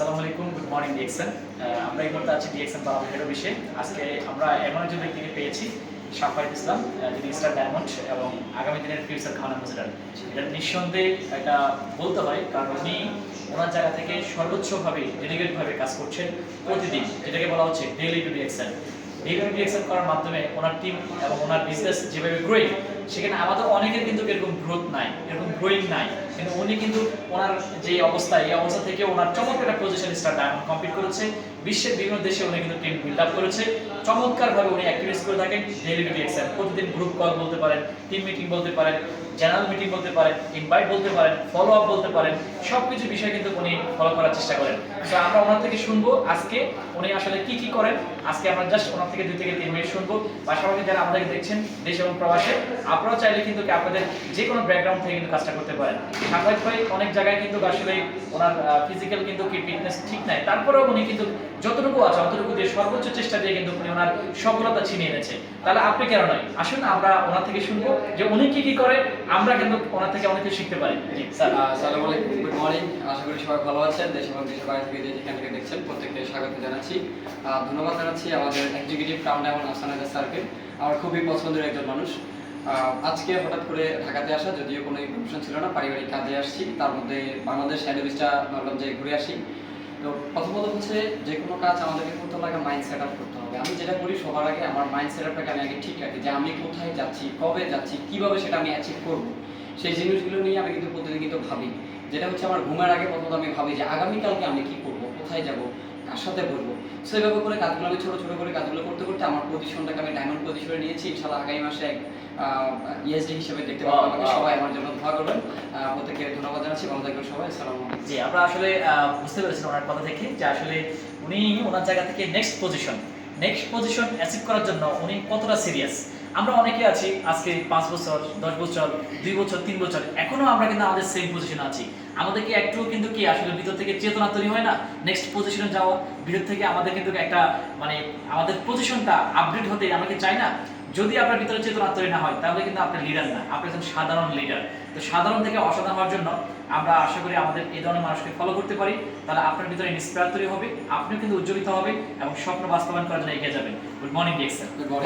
আসসালামু আলাইকুম good morning DXN আমরা এই মুহূর্তে আছি অফিসে আজকে আমরা এমন একজন ব্যক্তিকে পেয়েছি ইসলাম যিনি স্টার ডায়মন্ড এবং আগামী দিনের ফিউচার খান অ্যাম্বাসেডার এটা নিঃসন্দেহে বলতে হয়, কারণ উনি ওনার জায়গা থেকে সর্বোচ্চভাবে ডেডিকেটভাবে কাজ করছেন প্রতিদিন, যেটাকে বলা হচ্ছে daily two DXN daily two DXN করার মাধ্যমে ওনার টিম এবং ওনার বিজনেস যেভাবে গ্রোয়িং সেখানে আমাদের অনেকের কিন্তু এরকম গ্রোথ নাই, এরকম গ্রোয়িং নাই। কিন্তু উনি কিন্তু ওনার যে অবস্থা, এই অবস্থা থেকে ওনার চমৎকার পজিশন কমপ্লিট করেছে। বিশ্বের বিভিন্ন দেশে উনি কিন্তু টিম বিল্ড আপ করেছে। চমৎকারভাবে উনি অ্যাক্টিভিটিস করে থাকেন। ডেইলি টু ডিএক্সএন প্রতিদিন গ্রুপ কল বলতে পারেন টিম মিটিং বলতে পারেন জেনারেল মিটিং বলতে পারেন ইনভাইট বলতে পারেন ফলো আপ বলতে পারেন সব কিছু বিষয় কিন্তু উনি ফলো করার চেষ্টা করেন। তো আমরা ওনার থেকে শুনব আজকে উনি আসলে কি কি করেন। আজকে আমরা জাস্ট ওনার থেকে দুই থেকে তিন মিনিট শুনব। পাশাপাশি যারা আমাদেরকে দেখছেন, দেশ এবং প্রবাসে, আপনারাও চাইলে কিন্তু আপনাদের যে কোনো ব্যাকগ্রাউন্ড থেকে কিন্তু কাজটা করতে পারেন। সাংবাদিক ভাই অনেক জায়গায় কিন্তু আসলে ওনার ফিজিক্যাল কিন্তু কি ফিটনেস ঠিক নাই। তারপরেও উনি কিন্তু যতটুকু আছে অতটুকু দিয়ে সর্বোচ্চ চেষ্টা দিয়ে কিন্তু উনি ওনার সফলতা ছিনিয়ে এনেছে। তাহলে আপনি কেন নয়? আসুন আমরা ওনার থেকে শুনব যে উনি কি কি করে আমরা কিন্তু ওনার থেকে অনেক কিছু শিখতে পারি। জি স্যার। আসসালামু আলাইকুম গুড মর্নিং আশা করি সবাই ভালো আছেন। দেশ এবং দেশের বাইরে থেকে যে যেখান থেকে দেখছেন প্রত্যেককে স্বাগত জানাচ্ছি। ধন্যবাদ জানাচ্ছি আমাদের এক্সিকিউটিভ ডায়মন্ড আফসান স্যারকে। আমার খুবই পছন্দের একজন মানুষ। আজকে হঠাৎ করে ঢাকাতে আসা, যদিও কোনো ইনফরমেশন ছিল না, পারিবারিক কাজে আসছি, তার মধ্যে বাংলাদেশ স্যান্ডউইচটা ভাবলাম যে ঘুরে আসি। তো প্রথমত হচ্ছে যে কোনো কাজ আমাদেরকে করতে হলে আগে মাইন্ড সেট আপ করতে হবে। আমি যেটা করি সবার আগে আমার মাইন্ড সেট আপটাকে আমি আগে ঠিক রাখি, যে আমি কোথায় যাচ্ছি, কবে যাচ্ছি, কীভাবে সেটা আমি অ্যাচিভ করব। সেই জিনিসগুলো নিয়ে আমি কিন্তু প্রতিদিন কিন্তু ভাবি। যেটা হচ্ছে আমার ঘুমের আগে প্রথমত আমি ভাবি যে আগামীকালকে আমি কি করব, কোথায় যাব, কার সাথে বলব এইভাবে করে কাজগুলো আমি ছোট ছোট করে কাজগুলো করতে করতে আমার পজিশনটাকে আমি ডায়মন্ড পজিশনে নিয়েছি। ইনশাল্লাহ আগামী মাসে এক ইএসডি হিসেবে দেখতে পাবো। আমাকে সবাই আমার জন্য দোয়া করবেন। প্রত্যেককে ধন্যবাদ জানাচ্ছি। ভালো থাকবেন সবাই। আসসালামু জি আমরা আসলে বুঝতে পেরেছি ওনার কথা থেকে যে আসলে উনি ওনার জায়গা থেকে next position next position achieve করার জন্য উনি কতটা সিরিয়াস আমরা অনেকে আছি আজকে পাঁচ বছর দশ বছর দুই বছর তিন বছর এখনও আমরা কিন্তু আমাদের সেম পজিশনে আছি। আমাদের কি একটু কিন্তু কি আসলে ভিতর থেকে চেতনা তৈরি হয় না? নেক্সট পজিশনে যাওয়া ভিতর থেকে আমাদের কিন্তু একটা মানে আমাদের পজিশনটা আপডেট হতে আমরা কি চাই না। যদি আপনার ভিতরে চেতনা তৈরি না হয়, তাহলে কিন্তু আপনার লিডার না। আপনি একজন সাধারণ লিডার তো সাধারণ থেকে অসাধারণ হওয়ার জন্য আমরা আশা করি আমাদের এই ধরনের মানুষকে ফলো করতে পারি। তাহলে আপনার ভিতরে ইন্সপায়ার তৈরি হবে, আপনিও কিন্তু উজ্জ্বলিত হবে এবং স্বপ্ন বাস্তবায়ন করার জন্য এগিয়ে যাবেন। Good morning DXL good morning.